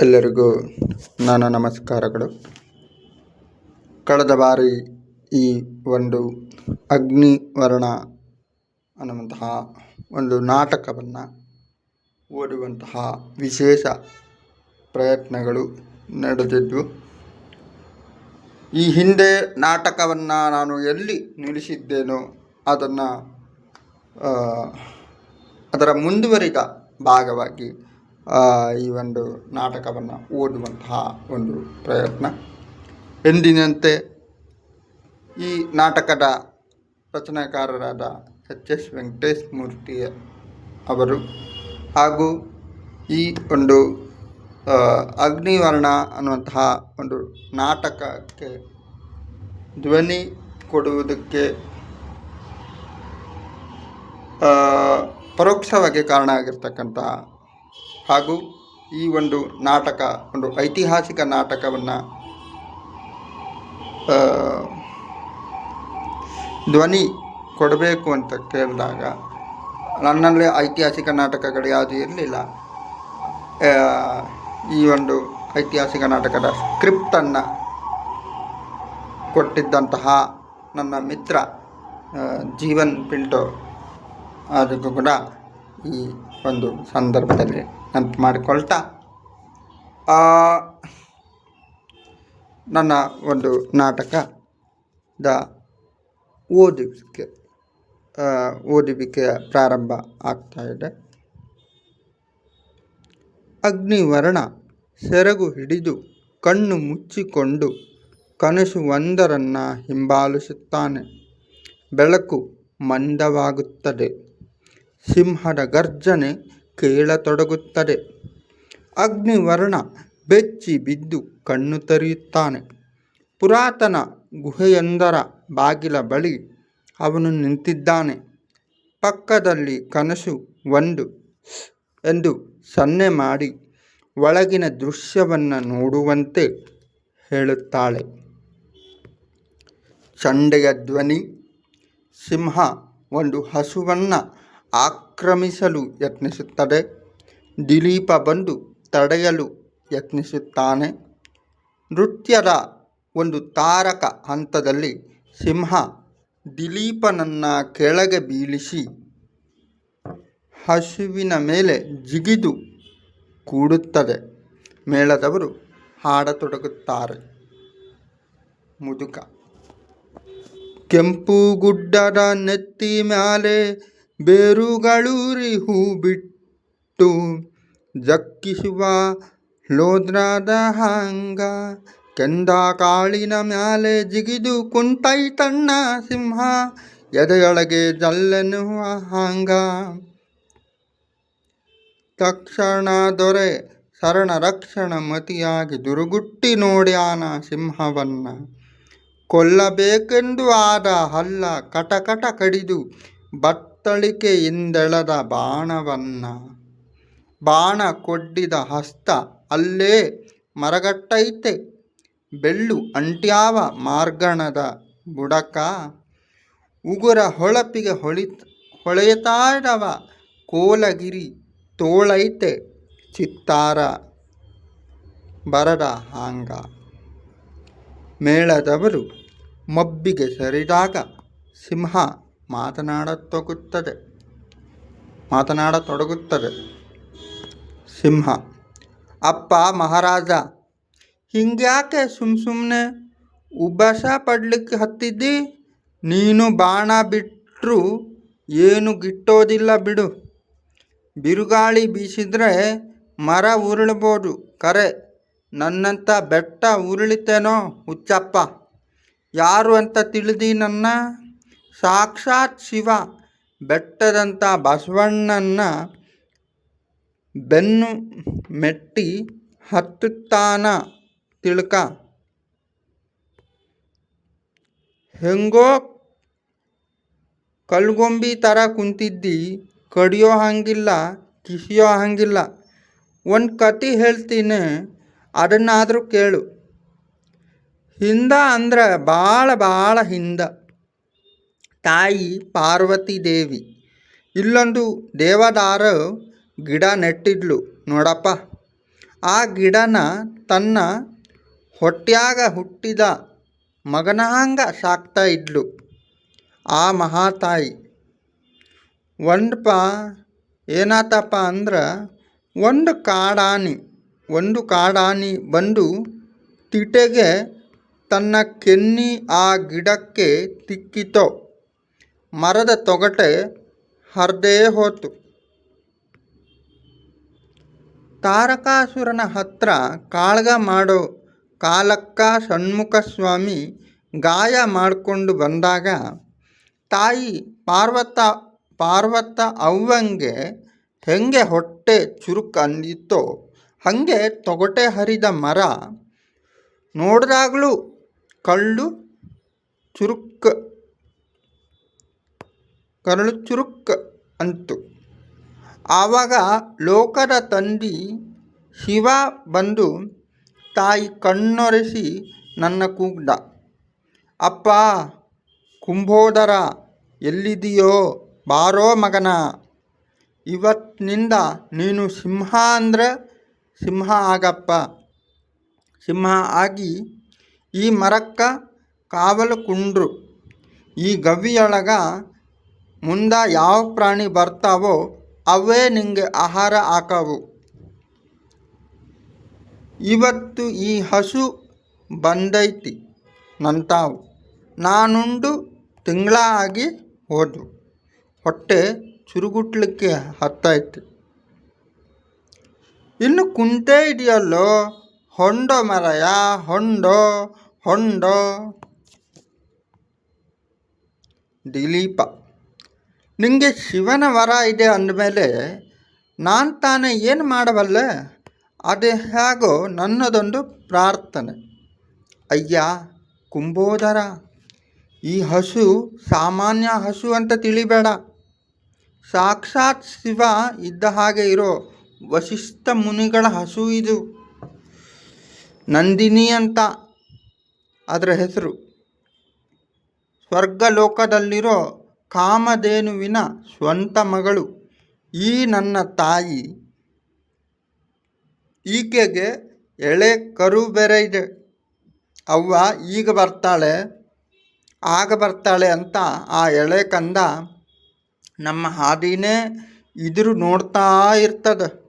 ಎಲ್ಲರಿಗೂ ನಾನು ನಮಸ್ಕಾರಗಳು. ಕಳೆದ ಬಾರಿ ಈ ಒಂದು ಅಗ್ನಿವರ್ಣ ಅನ್ನುವಂತಹ ಒಂದು ನಾಟಕವನ್ನು ಓದುವಂತಹ ವಿಶೇಷ ಪ್ರಯತ್ನಗಳು ನಡೆದಿದ್ದು ಈ ಹಿಂದೆ ನಾಟಕವನ್ನು ನಾನು ಎಲ್ಲಿ ನಿಲ್ಲಿಸಿದ್ದೇನೋ ಅದನ್ನು ಅದರ ಮುಂದುವರಿದ ಭಾಗವಾಗಿ ಈ ಒಂದು ನಾಟಕವನ್ನು ಓದುವಂತಹ ಒಂದು ಪ್ರಯತ್ನ ಎಂದಿನಂತೆ ಈ ನಾಟಕದ ರಚನಾಕಾರರಾದ ಎಚ್ ಎಸ್ ವೆಂಕಟೇಶ್ ಮೂರ್ತಿ ಅವರು ಹಾಗೂ ಈ ಒಂದು ಅಗ್ನಿವರ್ಣ ಅನ್ನುವಂತಹ ಒಂದು ನಾಟಕಕ್ಕೆ ಧ್ವನಿ ಕೊಡುವುದಕ್ಕೆ ಪರೋಕ್ಷವಾಗಿ ಕಾರಣ ಆಗಿರ್ತಕ್ಕಂತಹ ಹಾಗೂ ಈ ಒಂದು ನಾಟಕ, ಒಂದು ಐತಿಹಾಸಿಕ ನಾಟಕವನ್ನು ಧ್ವನಿ ಕೊಡಬೇಕು ಅಂತ ಕೇಳಿದಾಗ ನನ್ನಲ್ಲೇ ಐತಿಹಾಸಿಕ ನಾಟಕಗಳು ಯಾವುದೂ ಇರಲಿಲ್ಲ. ಈ ಒಂದು ಐತಿಹಾಸಿಕ ನಾಟಕದ ಸ್ಕ್ರಿಪ್ಟನ್ನು ಕೊಟ್ಟಿದ್ದಂತಹ ನನ್ನ ಮಿತ್ರ ಜೀವನ್ ಪಿಂಟೋ ಅದಕ್ಕೂ ಕೂಡ ಈ ಒಂದು ಸಂದರ್ಭದಲ್ಲಿ ನೆನಪು ಮಾಡಿಕೊಳ್ತಾ ನನ್ನ ಒಂದು ನಾಟಕದ ಓದುವಿಕೆ ಓದುವಿಕೆಯ ಪ್ರಾರಂಭ ಆಗ್ತಾ ಇದೆ. ಅಗ್ನಿವರ್ಣ ಸೆರಗು ಹಿಡಿದು ಕಣ್ಣು ಮುಚ್ಚಿಕೊಂಡು ಕನಸು ಒಂದರನ್ನು ಹಿಂಬಾಲಿಸುತ್ತಾನೆ. ಬೆಳಕು ಮಂದವಾಗುತ್ತದೆ. ಸಿಂಹದ ಗರ್ಜನೆ ಕೇಳತೊಡಗುತ್ತದೆ. ಅಗ್ನಿವರ್ಣ ಬೆಚ್ಚಿ ಬಿದ್ದು ಕಣ್ಣು ತೆರೆಯುತ್ತಾನೆ. ಪುರಾತನ ಗುಹೆಯೊಂದರ ಬಾಗಿಲ ಬಳಿ ಅವನು ನಿಂತಿದ್ದಾನೆ. ಪಕ್ಕದಲ್ಲಿ ಕನಸು ಒಂದು ಎಂದು ಸನ್ನೆ ಮಾಡಿ ಒಳಗಿನ ದೃಶ್ಯವನ್ನು ನೋಡುವಂತೆ ಹೇಳುತ್ತಾಳೆ. ಚಂಡೆಯ ಧ್ವನಿ, ಸಿಂಹ ಒಂದು ಹಸುವನ್ನು ಆಕ್ರಮಿಸಲು ಯತ್ನಿಸುತ್ತದೆ. ದಿಲೀಪ ಬಂದು ತಡೆಯಲು ಯತ್ನಿಸುತ್ತಾನೆ. ನೃತ್ಯದ ಒಂದು ತಾರಕ ಹಂತದಲ್ಲಿ ಸಿಂಹ ದಿಲೀಪನನ್ನು ಕೆಳಗೆ ಬೀಳಿಸಿ ಹಸುವಿನ ಮೇಲೆ ಜಿಗಿದು ಕೂಡುತ್ತದೆ. ಮೇಳದವರು ಹಾಡತೊಡಗುತ್ತಾರೆ. ಮುದುಕ. ಕೆಂಪು ಗುಡ್ಡದ ನೆತ್ತಿ ಮ್ಯಾಲೆ ಬೇರುಗಳೂರಿ ಹೂ ಬಿಟ್ಟು ಜಕ್ಕಿಸುವ ಲೋದ್ರದ ಹಂಗ. ಕೆಂದ ಕಾಳಿನ ಮ್ಯಾಲೆ ಜಿಗಿದು ಕುಂತೈತಣ್ಣ ಸಿಂಹ. ಎದೆಯೊಳಗೆ ಜಲ್ಲೆನ್ನುವ ಹಂಗ. ತಕ್ಷಣ ದೊರೆ ಶರಣ ರಕ್ಷಣ ಮತಿಯಾಗಿ ದುರುಗುಟ್ಟಿ ನೋಡ್ಯಾನ ಸಿಂಹವನ್ನ. ಕೊಲ್ಲಬೇಕೆಂದು ಆದ ಹಲ್ಲ ಕಟಕಟ ಕಡಿದು ಬತ್ತಳಿಕೆಯಿಂದೆಳೆದ ಬಾಣವನ್ನ, ಬಾಣ ಕೊಡ್ಡಿದ ಹಸ್ತ ಅಲ್ಲೇ ಮರಗಟ್ಟೈತೆ. ಬೆಳ್ಳು ಅಂಟ್ಯಾವ ಮಾರ್ಗಣದ ಬುಡಕ, ಉಗುರ ಹೊಳಪಿಗೆ ಹೊಳಿತ ಹೊಳೆತಾಡವ ಕೋಲಗಿರಿ ತೋಳೈತೆ ಚಿತ್ತಾರ ಬರದ ಹಾಂಗ. ಮೇಳದವರು ಮಬ್ಬಿಗೆ ಸರಿದಾಗ ಸಿಂಹ ಮಾತನಾಡತೊಗುತ್ತದೆ. ಮಾತನಾಡತೊಡಗುತ್ತದೆ. ಸಿಂಹ. ಅಪ್ಪ ಮಹಾರಾಜ, ಹಿಂಗ್ಯಾಕೆ ಸುಮ್ ಸುಮ್ಮನೆ ಉಬ್ಬಸ ಪಡ್ಲಿಕ್ಕೆ ಹತ್ತಿದ್ದಿ? ನೀನು ಬಾಣ ಬಿಟ್ಟರು ಏನು ಗಿಟ್ಟೋದಿಲ್ಲ ಬಿಡು. ಬಿರುಗಾಳಿ ಬೀಸಿದ್ರೆ ಮರ ಉರುಳ್ಬೋದು. ಕರೆ ನನ್ನಂಥ ಬೆಟ್ಟ ಉರುಳಿತೇನೋ ಹುಚ್ಚಪ್ಪ. ಯಾರು ಅಂತ ತಿಳಿದಿ ನನ್ನ? ಸಾಕ್ಷಾತ್ ಶಿವ ಬೆಟ್ಟದಂಥ ಬಸವಣ್ಣನ ಬೆನ್ನು ಮೆಟ್ಟಿ ಹತ್ತುತ್ತಾನ ತಿಳ್ಕ. ಹೆಂಗೋ ಕಲ್ಗೊಂಬಿ ಥರ ಕುಂತಿದ್ದಿ, ಕಡಿಯೋ ಹಾಗಿಲ್ಲ, ಕಿಸಿಯೋ ಹಾಗಿಲ್ಲ. ಒಂದು ಕತೆ ಹೇಳ್ತೀನಿ, ಅದನ್ನಾದರೂ ಕೇಳು. ಹಿಂದ ಅಂದ್ರೆ ಭಾಳ ಭಾಳ ಹಿಂದ. ತಾಯಿ ಪಾರ್ವತಿ ದೇವಿ. ಇಲ್ಲೊಂದು ದೇವದಾರ ಗಿಡ ನೆಟ್ಟಿದ್ಲು ನೋಡಪ್ಪ. ಆ ಗಿಡನ ತನ್ನ ಹೊಟ್ಯಾಗ ಹುಟ್ಟಿದ ಮಗನಾಂಗ ಸಾಕ್ತಾ ಇದ್ಲು ಆ ಮಹಾತಾಯಿ. ಒಂದಪ್ಪ ಏನಾತಪ್ಪ ಅಂದ್ರೆ ಒಂದು ಕಾಡಾನಿ ಒಂದು ಕಾಡಾನಿ ಬಂದು ತಿಟೆಗೆ ತನ್ನ ಕೆನ್ನಿ ಆ ಗಿಡಕ್ಕೆ ತಿಕ್ಕಿತೋ. ಮರದ ತೊಗಟೆ ಹರಿದೇ ಹೋತು. ತಾರಕಾಸುರನ ಹತ್ರ ಕಾಳ್ಗ ಮಾಡೋ ಕಾಲಕ್ಕ ಷಣ್ಮುಖ ಸ್ವಾಮಿ ಗಾಯ ಮಾಡಿಕೊಂಡು ಬಂದಾಗ ತಾಯಿ ಪಾರ್ವತ ಪಾರ್ವತ ಅವ್ವಂಗೆ ಹೆಂಗೆ ಹೊಟ್ಟೆ ಚುರುಕು ಅಂದಿತ್ತೋ, ಹಾಗೆ ತೊಗಟೆ ಹರಿದ ಮರ ನೋಡಿದಾಗಲೂ ಕಳ್ಳು ಚುರುಕ್ ಕರಳು ಚುರುಕ್ ಅಂತು. ಆವಾಗ ಲೋಕದ ತಂದಿ ಶಿವ ಬಂದು, ತಾಯಿ ಕಣ್ಣೊರೆಸಿ ನನ್ನ ಕೂಗ್ದ. ಅಪ್ಪ, ಕುಂಭೋದರ ಎಲ್ಲಿದೆಯೋ ಬಾರೋ ಮಗನ. ಇವತ್ತಿನಿಂದ ನೀನು ಸಿಂಹ ಅಂದ್ರೆ ಸಿಂಹ ಆಗಪ್ಪ. ಸಿಂಹ ಆಗಿ ಈ ಮರಕ್ಕ ಕಾವಲು ಕುಂಡ್ರು ಈ ಗವಿಯೊಳಗ ಮುಂದೆ ಯಾವ ಪ್ರಾಣಿ ಬರ್ತಾವೋ ಅವೇ ನಿಂಗೆ ಆಹಾರ ಹಾಕವು. ಇವತ್ತು ಈ ಹಸು ಬಂದೈತಿ ನಂತಾವು. ನಾನುಂಡು ತಿಂಗಳ ಆಗಿ ಹೋದ್ವು. ಹೊಟ್ಟೆ ಚುರುಗುಟ್ಲಿಕ್ಕೆ ಹತ್ತೈತಿ. ಇನ್ನು ಕುಂತೇ ಇದೆಯಲ್ಲೋ? ಹೊಂಡೋ ಮರಯ? ಹೊಂಡೋ? ಹೊಂಡೋ? ದಿಲೀಪ ನಿಂಗೆ ಶಿವನ ವರ ಇದೆ ಅಂದಮೇಲೆ ನಾನು ತಾನೇ ಏನು ಮಾಡಬಲ್ಲೆ? ಅದು ಹೇಗೋ ನನ್ನದೊಂದು ಪ್ರಾರ್ಥನೆ. ಅಯ್ಯ, ಕುಂಬೋದರ, ಈ ಹಸು ಸಾಮಾನ್ಯ ಹಸು ಅಂತ ತಿಳಿಬೇಡ. ಸಾಕ್ಷಾತ್ ಶಿವ ಇದ್ದ ಹಾಗೆ ಇರೋ ವಶಿಷ್ಠ ಮುನಿಗಳ ಹಸು ಇದು. ನಂದಿನಿ ಅಂತ ಅದರ ಹೆಸರು. ಸ್ವರ್ಗಲೋಕದಲ್ಲಿರೋ ಕಾಮಧೇನುವಿನ ಸ್ವಂತ ಮಗಳು ಈ ನನ್ನ ತಾಯಿ. ಈಕೆಗೆ ಎಳೆ ಕರು ಬೇರೆ ಇದೆ. ಅವ್ವ ಈಗ ಬರ್ತಾಳೆ. ಆಗ ಬರ್ತಾಳೆ ಅಂತ ಆ ಎಳೆ ಕಂದ ನಮ್ಮ ಹಾದಿನೇ ಇದ್ರು ನೋಡ್ತಾ ಇರ್ತದೆ.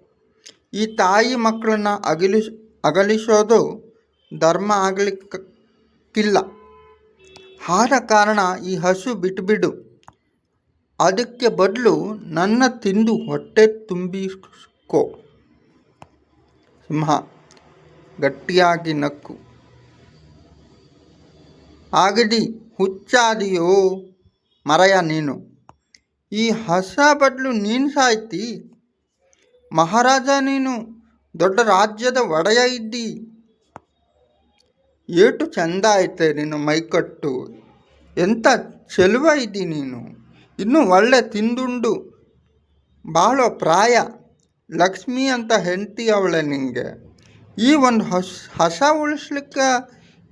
ಈ ತಾಯಿ ಮಕ್ಕಳನ್ನ ಅಗಲಿಸ್ ಅಗಲಿಸೋದು ಧರ್ಮ ಆಗಲಿಕ್ಕಿಲ್ಲ. ಆದ ಕಾರಣ ಈ ಹಸು ಬಿಟ್ಬಿಡು. ಅದಕ್ಕೆ ಬದಲು ನನ್ನ ತಿಂದು ಹೊಟ್ಟೆ ತುಂಬಿಸ್ಕೋ. ಸಿಂಹ, ಗಟ್ಟಿಯಾಗಿ ನಕ್ಕು. ಆಗದಿ, ಹುಚ್ಚಾದಿಯೋ ಮರಯ ನೀನು. ಈ ಹಸ ಬದಲು ನೀನು ಸಾಯ್ತಿ. ಮಹಾರಾಜ ನೀನು, ದೊಡ್ಡ ರಾಜ್ಯದ ಒಡೆಯ ಇದ್ದಿ. ಏಟು ಚಂದ ಐತೆ ನಿನ್ನ ಮೈಕಟ್ಟು. ಎಂಥ ಚೆಲುವ ಇದ್ದಿ ನೀನು. ಇನ್ನೂ ಒಳ್ಳೆ ತಿಂದುಂಡು. ಬಹಳ ಪ್ರಾಯ. ಲಕ್ಷ್ಮಿ ಅಂತ ಹೆಂಡತಿ ಅವಳೆ ನಿಂಗೆ. ಈ ಒಂದು ಹಸ್ ಹಸ ಉಳಿಸ್ಲಿಕ್ಕೆ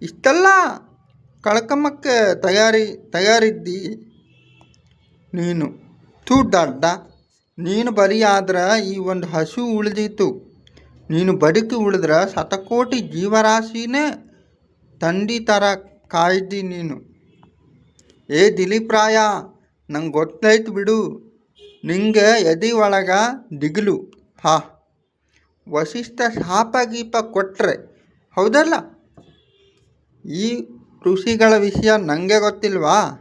ಇಷ್ಟೆಲ್ಲ ಕಳ್ಕಂಬಕ್ಕೆ ತಯಾರಿ, ತಯಾರಿದ್ದಿ? ನೀನು ತೂ ದಡ್ಡ ನೀನು ಬರೀ ಆದ್ರೆ ಈ ಒಂದು ಹಸು ಉಳಿದಿತ್ತು ನೀನು ಬದುಕಿ ಉಳಿದ್ರೆ ಶತಕೋಟಿ ಜೀವರಾಶಿನೇ ತಂಡಿ ಥರ ಕಾಯ್ದಿ ನೀನು. ಏ ದಿಲೀಪ್ರಾಯ ನಂಗೆ ಗೊತ್ತಾಯ್ತು ಬಿಡು. ನಿಂಗೆ ಎದೆ ಒಳಗೆ ದಿಗಿಲು. ಹಾ. ವಶಿಷ್ಠ ಶಾಪ ಗೀಪ ಕೊಟ್ಟರೆ ಹೌದಲ್ಲ? ಈ ಋಷಿಗಳ ವಿಷಯ ನನಗೆ ಗೊತ್ತಿಲ್ವಾ?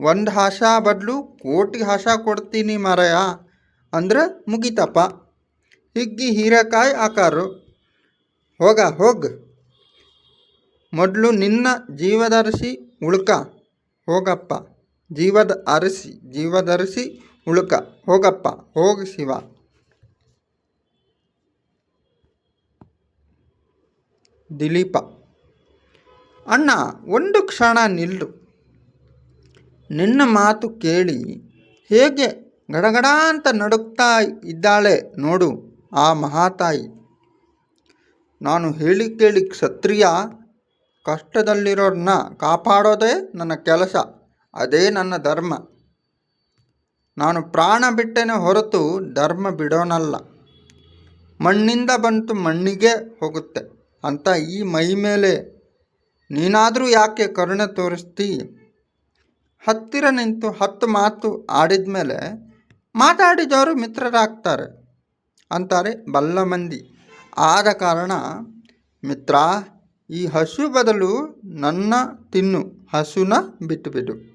ಒಂದು ಹಾಸ ಬದಲು ಕೋಟಿ ಹಾಸ ಕೊಡ್ತೀನಿ ಮಾರಾಯ. ಅಂದ್ರೆ ಮುಗಿತಪ್ಪ. ಹಿಗ್ಗಿ ಹೀರೆಕಾಯಿ ಆಕಾರು. ಹೋಗ ಹೋಗ. ಮೊದಲು ನಿನ್ನ ಜೀವದರ್ಶಿ ಉಳ್ಕ. ಹೋಗಪ್ಪ. ಜೀವದ ಅರಸಿ, ಜೀವದರಸಿ ಉಳುಕ ಹೋಗಪ್ಪ, ಹೋಗಿ ಶಿವ. ದಿಲೀಪ. ಅಣ್ಣ, ಒಂದು ಕ್ಷಣ ನಿಲ್ಲು. ನಿನ್ನ ಮಾತು ಕೇಳಿ ಹೇಗೆ ಗಡಗಡ ಅಂತ ನಡುಕ್ತಾ ಇದ್ದಾಳೆ ನೋಡು ಆ ಮಹಾತಾಯಿ. ನಾನು ಹೇಳಿ ಕೇಳಿ ಕ್ಷತ್ರಿಯ ಕಷ್ಟದಲ್ಲಿರೋರನ್ನ ಕಾಪಾಡೋದೇ ನನ್ನ ಕೆಲಸ. ಅದೇ ನನ್ನ ಧರ್ಮ. ನಾನು ಪ್ರಾಣ ಬಿಟ್ಟೇನೆ ಹೊರತು ಧರ್ಮ ಬಿಡೋನಲ್ಲ. ಮಣ್ಣಿಂದ ಬಂತು ಮಣ್ಣಿಗೆ ಹೋಗುತ್ತೆ. ಅಂತ ಈ ಮೈ ಮೇಲೆ ನೀನಾದರೂ ಯಾಕೆ ಕರುಣೆ ತೋರಿಸ್ತಿ? ಹತ್ತಿರ ನಿಂತು ಹತ್ತು ಮಾತು ಆಡಿದ ಮೇಲೆ ಮಾತಾಡಿದವರು ಮಿತ್ರರಾಗ್ತಾರೆ ಅಂತಾರೆ ಬಲ್ಲ ಮಂದಿ ಆದ ಕಾರಣ, ಮಿತ್ರ, ಈ ಹಸು ಬದಲು ನನ್ನ ತಿನ್ನು, ಹಸುನ ಬಿಟ್ಟುಬಿಡು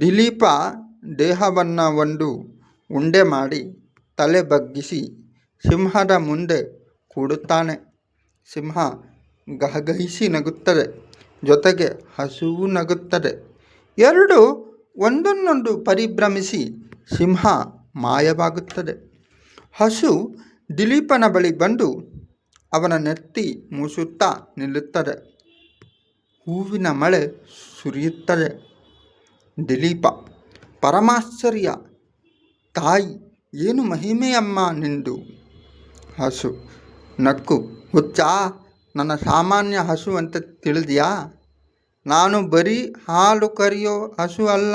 ದಿಲೀಪ ದೇಹವನ್ನು ಒಂದು ಉಂಡೆ ಮಾಡಿ ತಲೆ ಬಗ್ಗಿಸಿ ಸಿಂಹದ ಮುಂದೆ ಕೂಡುತ್ತಾನೆ. ಸಿಂಹ ಗಹಗಹಿಸಿ ನಗುತ್ತದೆ, ಜೊತೆಗೆ ಹಸುವು ನಗುತ್ತದೆ. ಎರಡು ಒಂದನ್ನೊಂದು ಪರಿಭ್ರಮಿಸಿ ಸಿಂಹ ಮಾಯವಾಗುತ್ತದೆ. ಹಸು ದಿಲೀಪನ ಬಳಿ ಬಂದು ಅವನ ನೆತ್ತಿ ಮೂಸುತ್ತಾ ನಿಲ್ಲುತ್ತದೆ. ಹೂವಿನ ಮಳೆ ಸುರಿಯುತ್ತದೆ. ದಿಲೀಪ, ಪರಮಾಶ್ಚರ್ಯ, ತಾಯಿ ಏನು ಮಹಿಮೆಯಮ್ಮ ನಿಂದು? ಹಸು, ನಕ್ಕು, ಹುಚ್ಚ, ನನ್ನ ಸಾಮಾನ್ಯ ಹಸು ಅಂತ ತಿಳಿದ್ಯಾ? ನಾನು ಬರೀ ಹಾಲು ಕರಿಯೋ ಹಸು ಅಲ್ಲ,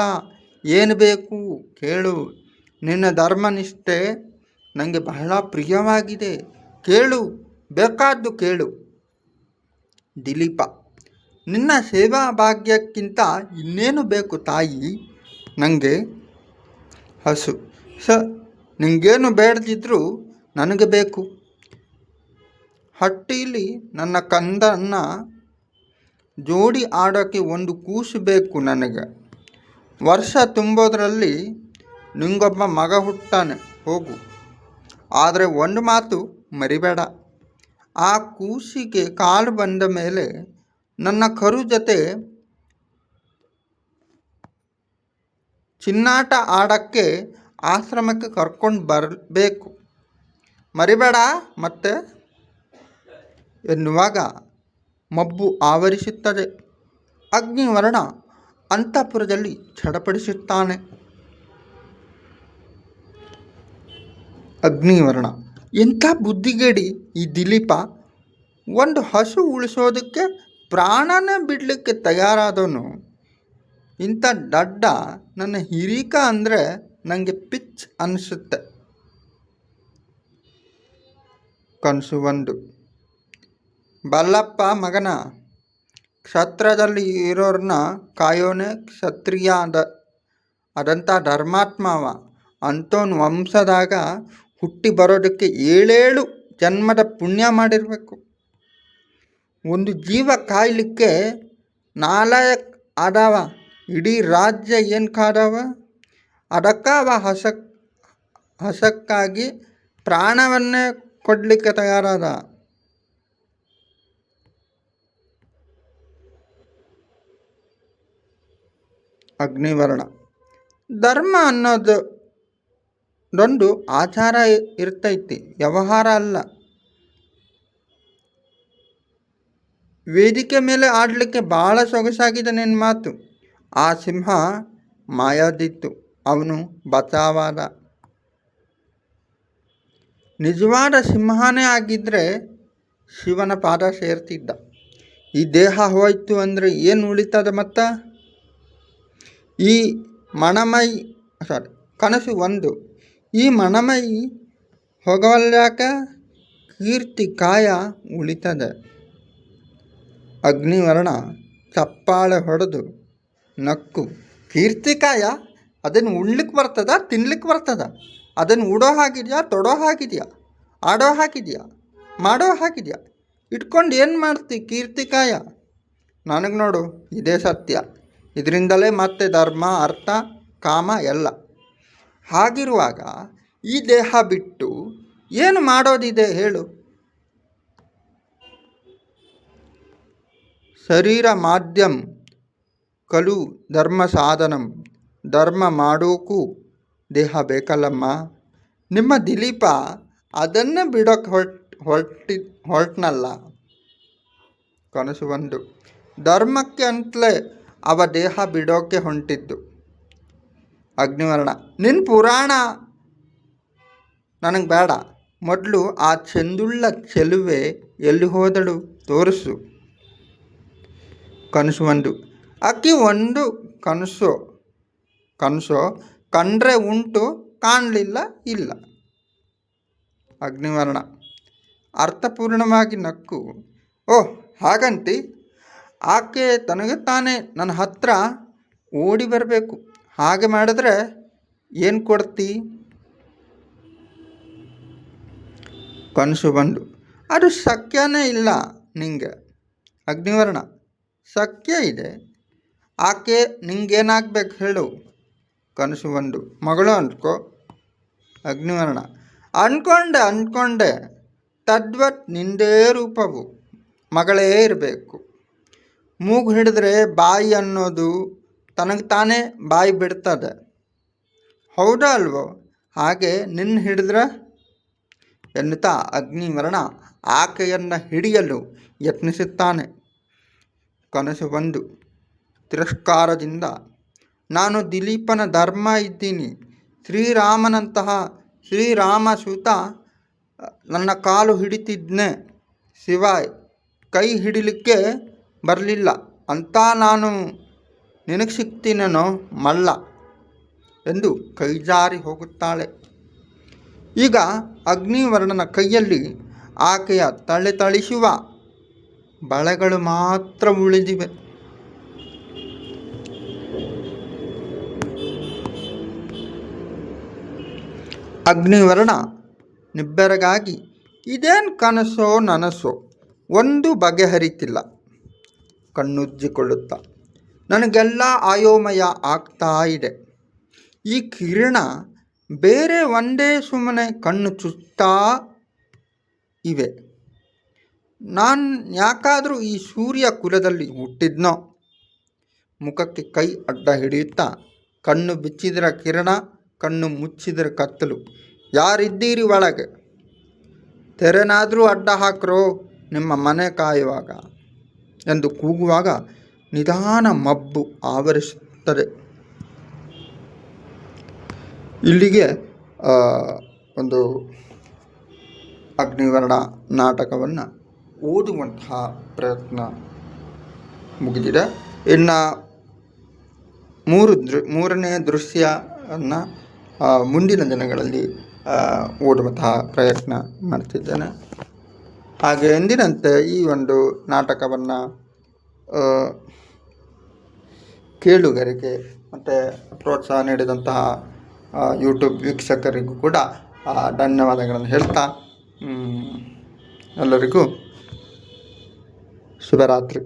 ಏನು ಬೇಕು ಕೇಳು. ನಿನ್ನ ಧರ್ಮನಿಷ್ಠೆ ನನಗೆ ಬಹಳ ಪ್ರಿಯವಾಗಿದೆ, ಕೇಳು, ಬೇಕಾದ್ದು ಕೇಳು. ದಿಲೀಪ ನಿನ್ನ ಸೇವಾ ಭಾಗ್ಯಕ್ಕಿಂತ ಇನ್ನೇನು ಬೇಕು ತಾಯಿ? ನನಗೆ ಹಸು. ಸ, ನಿಂಗೇನು ಬೇಡದಿದ್ರೂ ನನಗೆ ಬೇಕು. ಹಟ್ಟಿಲಿ ನನ್ನ ಕಂದನ್ನು ಜೋಡಿ ಆಡೋಕ್ಕೆ ಒಂದು ಕೂಸು ಬೇಕು ನನಗೆ. ವರ್ಷ ತುಂಬೋದ್ರಲ್ಲಿ ನಿಂಗೊಬ್ಬ ಮಗ ಹುಟ್ಟಾನೆ, ಹೋಗು. ಆದರೆ ಒಂದು ಮಾತು ಮರಿಬೇಡ. ಆ ಕೂಸಿಗೆ ಕಾಲು ಬಂದ ಮೇಲೆ ನನ್ನ ಕರು ಜೊತೆ ಚಿನ್ನಾಟ ಆಡೋಕ್ಕೆ ಆಶ್ರಮಕ್ಕೆ ಕರ್ಕೊಂಡು ಬರಬೇಕು. ಮರಿಬೇಡ ಮತ್ತೆ ಎನ್ನುವಾಗ ಮಬ್ಬು ಆವರಿಸುತ್ತದೆ. ಅಗ್ನಿವರ್ಣ ಅಂತಃಪುರದಲ್ಲಿ ಚಡಪಡಿಸುತ್ತಾನೆ. ಅಗ್ನಿವರ್ಣ, ಎಂಥ ಬುದ್ಧಿಗೇಡಿ ಈ ದಿಲೀಪ. ಒಂದು ಹಸು ಉಳಿಸೋದಕ್ಕೆ ಪ್ರಾಣನೇ ಬಿಡಲಿಕ್ಕೆ ತಯಾರಾದವನು, ಇಂಥ ದಡ್ಡ ನನ್ನ ಹಿರೀಕ ಅಂದರೆ ನನಗೆ ಪಿಚ್ ಅನಿಸುತ್ತೆ. ಕನಸು ಒಂದು. ಬಲ್ಲಪ್ಪ ಮಗನ, ಕ್ಷತ್ರದಲ್ಲಿ ಇರೋರನ್ನ ಕಾಯೋನೆ ಕ್ಷತ್ರಿಯ ಅದ, ಅದಂಥ ಧರ್ಮಾತ್ಮವ. ಅಂಥವ್ನ ವಂಶದಾಗ ಹುಟ್ಟಿ ಬರೋದಕ್ಕೆ ಏಳೇಳು ಜನ್ಮದ ಪುಣ್ಯ ಮಾಡಿರಬೇಕು. ಒಂದು ಜೀವ ಕಾಯಲಿಕ್ಕೆ ನಾಲಾಯಕ್ ಆದವ? ಇಡೀ ರಾಜ್ಯ ಏನು ಕಾದವ? ಅದಕ್ಕೆ ಅವ ಹಸಕ್ ಹಸಕ್ಕಾಗಿ ಪ್ರಾಣವನ್ನೇ ಕೊಡಲಿಕ್ಕೆ ತಯಾರಾದ? ಅಗ್ನಿವರ್ಣ. ಧರ್ಮ ಅನ್ನೋದು ಒಂದು ಆಚಾರ ಇರ್ತೈತಿ, ವ್ಯವಹಾರ ಅಲ್ಲ. ವೇದಿಕೆ ಮೇಲೆ ಆಡಲಿಕ್ಕೆ ಭಾಳ ಸೊಗಸಾಗಿದೆ ನಿನ್ನ ಮಾತು. ಆ ಸಿಂಹ ಮಾಯದಿತ್ತು. ಅವನು ಬಚಾವಾದ. ನಿಜವಾದ ಸಿಂಹನೇ ಆಗಿದ್ದರೆ ಶಿವನ ಪಾದ ಸೇರ್ತಿದ್ದ. ಈ ದೇಹ ಹೋಯಿತು ಅಂದರೆ ಏನು ಉಳಿತದ ಮತ್ತ? ಈ ಮಣಮೈ ಸಾರಿ ಕನಸು ಒಂದು. ಈ ಮಣಮೈ ಹೋಗವಲ್ಯಾಕ ಕೀರ್ತಿ ಕಾಯ ಉಳಿತದೆ. ಅಗ್ನಿವರ್ಣ ಚಪ್ಪಾಳೆ ಹೊಡೆದು ನಕ್ಕು. ಕೀರ್ತಿಕಾಯ, ಅದನ್ನು ಉಣ್ಲಿಕ್ಕೆ ಬರ್ತದ ತಿನ್ಲಿಕ್ಕೆ ಬರ್ತದ? ಅದನ್ನು ಉಡೋ ಹಾಗಿದೆಯಾ, ತೊಡೋ ಹಾಗಿದೆಯಾ? ಆಡೋ ಹಾಕಿದೆಯಾ ಮಾಡೋ ಹಾಕಿದೆಯಾ ಇಟ್ಕೊಂಡು ಏನು ಮಾಡ್ತಿ ಕೀರ್ತಿಕಾಯ? ನನಗೆ ನೋಡು, ಇದೇ ಸತ್ಯ. ಇದರಿಂದಲೇ ಮತ್ತೆ ಧರ್ಮ, ಅರ್ಥ, ಕಾಮ ಎಲ್ಲ. ಹಾಗಿರುವಾಗ ಈ ದೇಹ ಬಿಟ್ಟು ಏನು ಮಾಡೋದಿದೆ ಹೇಳು. ಶರೀರ ಮಾಧ್ಯಮ ಕಲು ಧರ್ಮ ಸಾಧನಂ ಧರ್ಮ ಮಾಡೋಕ್ಕೂ ದೇಹ ಬೇಕಲ್ಲಮ್ಮ? ನಿಮ್ಮ ದಿಲೀಪ ಅದನ್ನು ಬಿಡೋಕೆ ಹೊರ್ಟ್, ಹೊರಟಿ, ಹೊರಟ್ನಲ್ಲ? ಕನಸು ಒಂದು ಧರ್ಮಕ್ಕೆ ಅಂತಲೇ ಅವ ದೇಹ ಬಿಡೋಕ್ಕೆ ಹೊಂಟಿದ್ದು. ಅಗ್ನಿವರ್ಣ. ನಿನ್ನ ಪುರಾಣ ನನಗೆ ಬೇಡ. ಮೊದಲು ಆ ಚೆಂದುಳ್ಳ ಚೆಲುವೆ ಎಲ್ಲಿ ಹೋದಳು? ತೋರಿಸು. ಕನಸು ಒಂದು. ಅಕ್ಕಿ ಒಂದು ಕನಸು. ಕನಸು ಕಂಡ್ರೆ ಉಂಟು, ಕಾಣಲಿಲ್ಲ, ಇಲ್ಲ. ಅಗ್ನಿವರ್ಣ. ಅರ್ಥಪೂರ್ಣವಾಗಿ ನಕ್ಕು. ಓ, ಹಾಗಂತಿ. ಆಕೆ ತನಗೆ ತಾನೇ ನನ್ನ ಹತ್ರ ಓಡಿ ಬರಬೇಕು. ಹಾಗೆ ಮಾಡಿದ್ರೆ ಏನು ಕೊಡ್ತಿ? ಕನಸು ಬಂದು ಅದು ಶಕ್ಯನೇ ಇಲ್ಲ ನಿಂಗೆ. ಅಗ್ನಿವರ್ಣ. ಶಕ್ಯ ಇದೆ. ಆಕೆ ನಿಂಗೇನಾಗ್ಬೇಕು ಹೇಳು. ಕನಸು ಬಂದು, ಮಗಳು ಅಂದ್ಕೋ. ಅಗ್ನಿವರ್ಣ. ಅಂದ್ಕೊಂಡೆ ಅಂದ್ಕೊಂಡೆ ತದ್ವತ್ ನಿಂದೇ ರೂಪವು. ಮಗಳೇ ಇರಬೇಕು. ಮೂಗು ಹಿಡಿದ್ರೆ ಬಾಯಿ ಅನ್ನೋದು ತನಗೆ ತಾನೇ ಬಾಯಿ ಬಿಡ್ತದೆ. ಹೌದಾ ಅಲ್ವೋ? ಹಾಗೆ ನಿನ್ನ ಹಿಡಿದ್ರೆ? ಎನ್ನುತ್ತಾ ಅಗ್ನಿವರ್ಣ ಆಕೆಯನ್ನು ಹಿಡಿಯಲು ಯತ್ನಿಸುತ್ತಾನೆ. ಕನಸು ಬಂದು ತಿರಸ್ಕಾರದಿಂದ, ನಾನು ದಿಲೀಪನ ಧರ್ಮ ಇದ್ದೀನಿ. ಶ್ರೀರಾಮನಂತಹ ಶ್ರೀರಾಮ ಸೂತ ನನ್ನ ಕಾಲು ಹಿಡಿತಿದ್ನೆ. ಶಿವಾಯ್ ಕೈ ಹಿಡಿಲಿಕ್ಕೆ ಬರಲಿಲ್ಲ. ಅಂತ ನಾನು ನಿನಗೆ ಸಿಗ್ತೀನೋ ಮಲ್ಲ ಎಂದು ಕೈಜಾರಿ ಹೋಗುತ್ತಾಳೆ. ಈಗ ಅಗ್ನಿವರ್ಣನ ಕೈಯಲ್ಲಿ ಆಕೆಯ ತಳೆ ತಳಿಸುವ ಬಳೆಗಳು ಮಾತ್ರ ಉಳಿದಿವೆ. ಅಗ್ನಿವರ್ಣ, ನಿಬ್ಬೆರಗಾಗಿ ಇದೇನು ಕನಸೋ ನನಸೋ, ಒಂದು ಬಗೆಹರಿತಿಲ್ಲ ಕಣ್ಣುಜ್ಜಿಕೊಳ್ಳುತ್ತಾ, ನನಗೆಲ್ಲ ಆಯೋಮಯ ಆಗ್ತಾ ಇದೆ. ಈ ಕಿರಣ ಬೇರೆ ಒಂದೇ ಸುಮ್ಮನೆ ಕಣ್ಣು ಚುಚ್ತಾ ಇವೆ. ನಾನು ಯಾಕಾದರೂ ಈ ಸೂರ್ಯ ಕುಲದಲ್ಲಿ ಹುಟ್ಟಿದ್ನೋ? ಮುಖಕ್ಕೆ ಕೈ ಅಡ್ಡ ಹಿಡಿಯುತ್ತಾ, ಕಣ್ಣು ಬಿಚ್ಚಿದರ ಕಿರಣ, ಕಣ್ಣು ಮುಚ್ಚಿದರ ಕತ್ತಲು. ಯಾರಿದ್ದೀರಿ ಒಳಗೆ? ತೆರೆನಾದರೂ ಅಡ್ಡ ಹಾಕ್ರೋ ನಿಮ್ಮ ಮನೆ ಕಾಯುವಾಗ? ಎಂದು ಕೂಗುವಾಗ ನಿಧಾನ ಮಬ್ಬು ಆವರಿಸುತ್ತದೆ. ಇಲ್ಲಿಗೆ ಒಂದು ಅಗ್ನಿವರ್ಣ ನಾಟಕವನ್ನು ಓದುವಂತಹ ಪ್ರಯತ್ನ ಮುಗಿದಿದೆ. ಇನ್ನು ಮೂರು ದೃ, ಮೂರನೇ ದೃಶ್ಯವನ್ನು ಮುಂದಿನ ದಿನಗಳಲ್ಲಿ ಓಡುವಂತಹ ಪ್ರಯತ್ನ ಮಾಡ್ತಿದ್ದೇನೆ. ಹಾಗೆ ಎಂದಿನಂತೆ ಈ ಒಂದು ನಾಟಕವನ್ನು ಕೇಳುಗರಿಗೆ ಮತ್ತು ಪ್ರೋತ್ಸಾಹ ನೀಡಿದಂತಹ ಯೂಟ್ಯೂಬ್ ವೀಕ್ಷಕರಿಗೂ ಕೂಡ ಧನ್ಯವಾದಗಳನ್ನು ಹೇಳ್ತಾ ಎಲ್ಲರಿಗೂ శుభరాత్రి